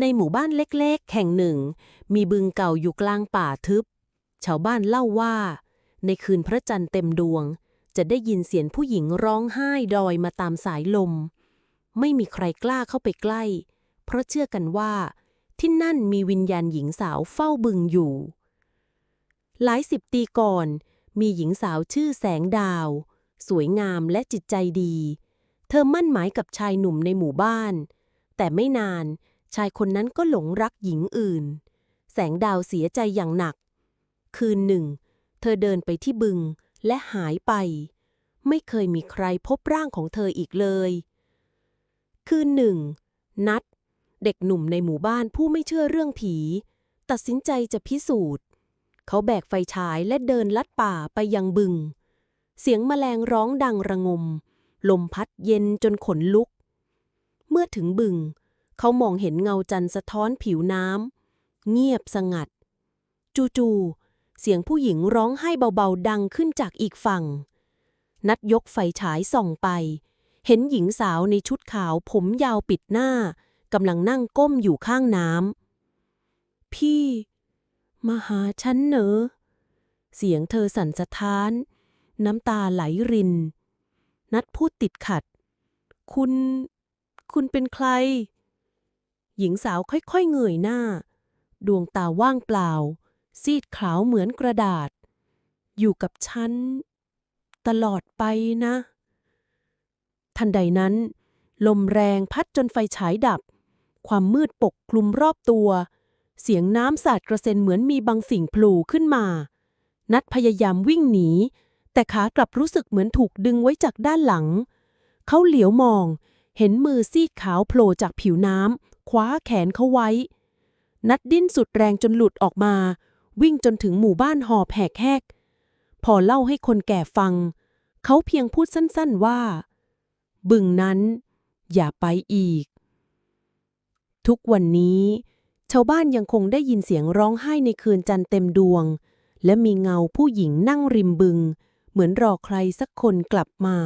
ในหมู่บ้านเล็กๆ แห่งหนึ่ง มีบึงเก่าอยู่กลางป่าทึบ ชาวบ้านเล่าว่า ในคืนพระจันทร์เต็มดวง จะได้ยินเสียงผู้หญิงร้องไห้ดอยมาตามสายลม ไม่มีใครกล้าเข้าไปใกล้ เพราะเชื่อกันว่า ที่นั่นมีวิญญาณหญิงสาวเฝ้าบึงอยู่ หลายสิบปีก่อน มีหญิงสาวชื่อแสงดาว สวยงามและจิตใจดี เธอมั่นหมายกับชายหนุ่มในหมู่บ้าน แต่ไม่นาน ชายคนนั้นก็หลงรักหญิงอื่น แสงดาวเสียใจอย่างหนัก คืนหนึ่ง เธอเดินไปที่บึงและหายไป ไม่เคยมีใครพบร่างของเธออีกเลย คืนหนึ่ง นัด เด็กหนุ่มในหมู่บ้านผู้ไม่เชื่อเรื่องผี ตัดสินใจจะพิสูจน์ เขาแบกไฟฉายและเดินลัดป่าไปยังบึง เสียงแมลงร้องดังระงม ลมพัดเย็นจนขนลุก เมื่อถึงบึง เขามองเห็นเงาจันทร์สะท้อนผิวน้ำ เงียบสงัด จู่ๆ เสียงผู้หญิงร้องไห้เบาๆ ดังขึ้นจากอีกฝั่ง นัดยกไฟฉายส่องไป เห็นหญิงสาวในชุดขาวผมยาวปิดหน้ากำลังนั่งก้มอยู่ข้างน้ำ พี่ มาหาฉันเหนอเสียงเธอสั่นสะท้าน น้ำตาไหลริน นัดพูดติดขัด คุณ คุณเป็นใคร หญิงสาวค่อยๆเงยหน้า ดวงตาว่างเปล่า ซีดขาวเหมือนกระดาษ อยู่กับฉัน ตลอดไปนะ ทันใดนั้น ลมแรงพัดจนไฟฉายดับ ความมืดปกคลุมรอบตัว เสียงน้ำสาดกระเซ็นเหมือนมีบางสิ่งโผล่ขึ้นมา นัดพยายามวิ่งหนี แต่ขากลับรู้สึกเหมือนถูกดึงไว้จากด้านหลัง เขาเหลียวมองเห็นมือซีดขาวโผล่จากผิวน้ำ คว้าแขนเขาไว้ นัดดิ้นสุดแรงจนหลุดออกมา วิ่งจนถึงหมู่บ้านหอบแหกแหกพอเล่าให้คนแก่ฟัง เขาเพียงพูดสั้นๆว่า บึงนั้น อย่าไปอีก ทุกวันนี้ ชาวบ้านยังคงได้ยินเสียงร้องไห้ในคืนจันทร์เต็มดวง และมีเงาผู้หญิงนั่งริมบึง เหมือนรอใครสักคนกลับมา